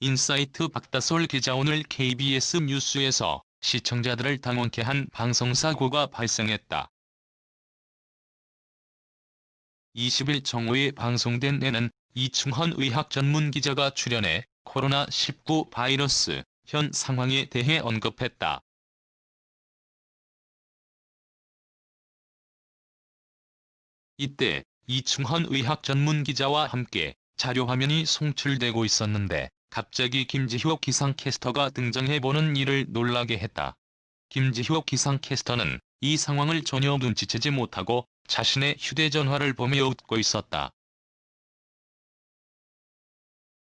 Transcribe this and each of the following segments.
인사이트 박다솔 기자 오늘 KBS 뉴스에서 시청자들을 당황케 한 방송사고가 발생했다. 20일 정오에 방송된 내는 이충헌 의학 전문 기자가 출연해 코로나19 바이러스 현 상황에 대해 언급했다. 이때 이충헌 의학 전문 기자와 함께 자료화면이 송출되고 있었는데 갑자기 김지효 기상캐스터가 등장해보는 이를 놀라게 했다. 김지효 기상캐스터는 이 상황을 전혀 눈치채지 못하고 자신의 휴대전화를 보며 웃고 있었다.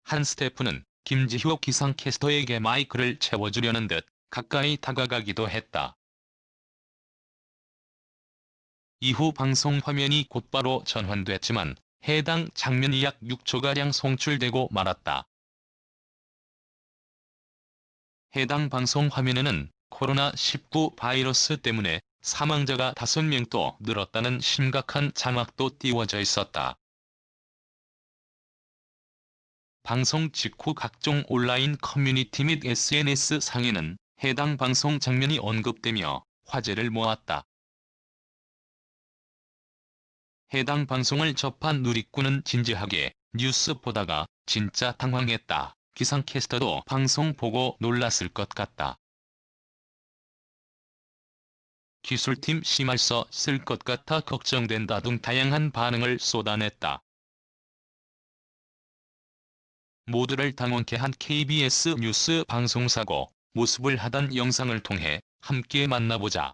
한 스태프는 김지효 기상캐스터에게 마이크를 채워주려는 듯 가까이 다가가기도 했다. 이후 방송 화면이 곧바로 전환됐지만 해당 장면이 약 6초가량 송출되고 말았다. 해당 방송 화면에는 코로나19 바이러스 때문에 사망자가 5명 또 늘었다는 심각한 자막도 띄워져 있었다. 방송 직후 각종 온라인 커뮤니티 및 SNS 상에는 해당 방송 장면이 언급되며 화제를 모았다. 해당 방송을 접한 누리꾼은 진지하게 뉴스 보다가 진짜 당황했다. 기상캐스터도 방송 보고 놀랐을 것 같다. 기술팀 심할서 쓸 것 같아 걱정된다 등 다양한 반응을 쏟아냈다. 모두를 당황케 한 KBS 뉴스 방송사고 모습을 하단 영상을 통해 함께 만나보자.